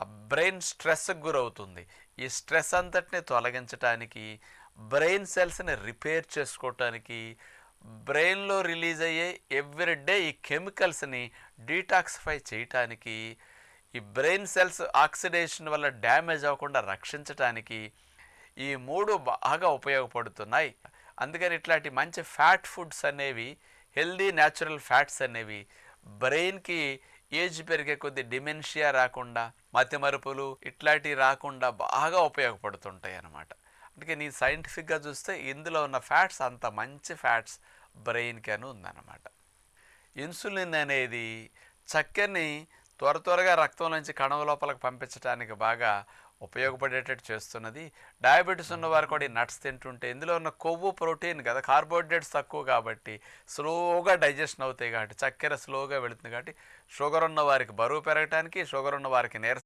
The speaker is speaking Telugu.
ఆ బ్రెయిన్ స్ట్రెస్కి గురవుతుంది. ఈ స్ట్రెస్ అంతటిని తొలగించడానికి బ్రెయిన్ సెల్స్ని రిపేర్ చేసుకోవటానికి బ్రెయిన్లో రిలీజ్ అయ్యే ఎవ్రీ డే ఈ కెమికల్స్ని డీటాక్సిఫై చేయటానికి ఈ బ్రెయిన్ సెల్స్ ఆక్సిడేషన్ వల్ల డ్యామేజ్ అవ్వకుండా రక్షించటానికి ఈ మూడు బాగా ఉపయోగపడుతున్నాయి. అందుకని ఇట్లాంటి మంచి ఫ్యాట్ ఫుడ్స్ అనేవి హెల్దీ న్యాచురల్ ఫ్యాట్స్ అనేవి బ్రెయిన్కి ఏజ్ పెరిగే కొద్ది డిమెన్షియా రాకుండా మతిమరుపులు ఇట్లాంటివి రాకుండా బాగా ఉపయోగపడుతుంటాయి అన్నమాట. అందుకే నీ సైంటిఫిక్గా చూస్తే ఇందులో ఉన్న ఫ్యాట్స్ అంత మంచి ఫ్యాట్స్ బ్రెయిన్కి అని ఉందన్నమాట. ఇన్సులిన్ అనేది చక్కెరని త్వర త్వరగా రక్తం నుంచి కణం లోపలికి పంపించడానికి బాగా ఉపయోగపడేటట్టు చేస్తున్నది. డయాబెటీస్ ఉన్నవారు కూడా ఈ నట్స్ తింటుంటే ఇందులో ఉన్న కొవ్వు ప్రోటీన్ కదా కార్బోహైడ్రేట్స్ తక్కువ కాబట్టి స్లోగా డైజెషన్ అవుతాయి కాబట్టి చక్కెర స్లోగా వెళుతుంది కాబట్టి షుగర్ ఉన్న వారికి బరువు పెరగటానికి షుగర్ ఉన్న వారికి నీరస